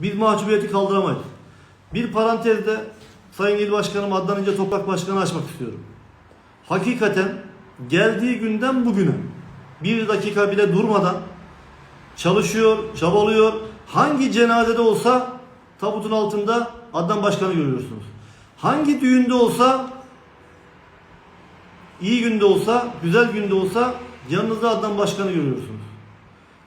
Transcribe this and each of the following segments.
Biz mahcubiyeti kaldıramayız. Bir parantezde Sayın İl Başkanım Adnan İnce Toprak Başkanı açmak istiyorum. Hakikaten geldiği günden bugüne bir dakika bile durmadan çalışıyor, çabalıyor. Hangi cenazede olsa tabutun altında Adnan Başkan'ı görüyorsunuz. Hangi düğünde olsa iyi günde olsa, güzel günde olsa yanınızda Adnan Başkan'ı görüyorsunuz.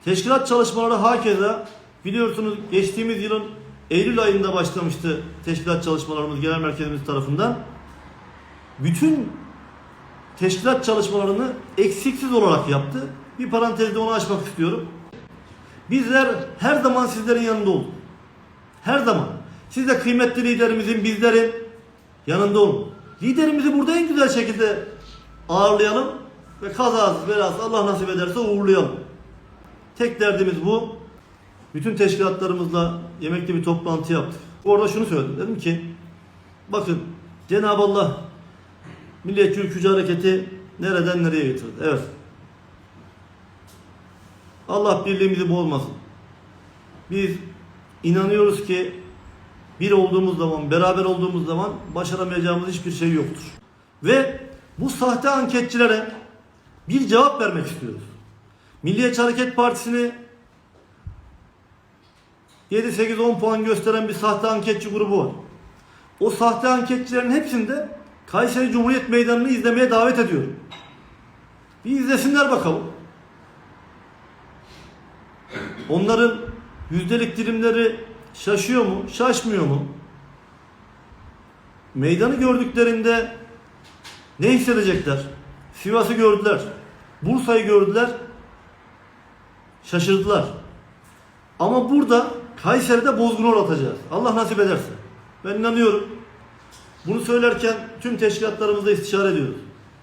Teşkilat çalışmaları hakeza biliyorsunuz geçtiğimiz yılın Eylül ayında başlamıştı teşkilat çalışmalarımız genel merkezimiz tarafından. Bütün teşkilat çalışmalarını eksiksiz olarak yaptı. Bir parantezde onu açmak istiyorum. Bizler her zaman sizlerin yanında olduk. Her zaman. Siz de kıymetli liderimizin, bizlerin yanında olun. Liderimizi burada en güzel şekilde ağırlayalım ve kazasız belasız Allah nasip ederse uğurlayalım. Tek derdimiz bu. Bütün teşkilatlarımızla yemekli bir toplantı yaptık. Orada şunu söyledim. Dedim ki bakın Cenab-ı Allah Milliyetçi Ülkücü Hareketi nereden nereye getirdi? Evet. Allah birliğimizi bozmasın. Biz inanıyoruz ki bir olduğumuz zaman, beraber olduğumuz zaman başaramayacağımız hiçbir şey yoktur. Ve bu sahte anketçilere bir cevap vermek istiyoruz. Milliyetçi Hareket Partisi'ni 7, 8, 10 puan gösteren bir sahte anketçi grubu var. O sahte anketçilerin hepsinde Kayseri Cumhuriyet Meydanı'nı izlemeye davet ediyorum. Bir izlesinler bakalım. Onların yüzdelik dilimleri şaşıyor mu, şaşmıyor mu? Meydanı gördüklerinde ne hissedecekler? Sivas'ı gördüler, Bursa'yı gördüler, şaşırdılar. Ama burada Kayseri'de bozguna uğratacağız. Allah nasip ederse. Ben inanıyorum. Bunu söylerken tüm teşkilatlarımızla istişare ediyoruz.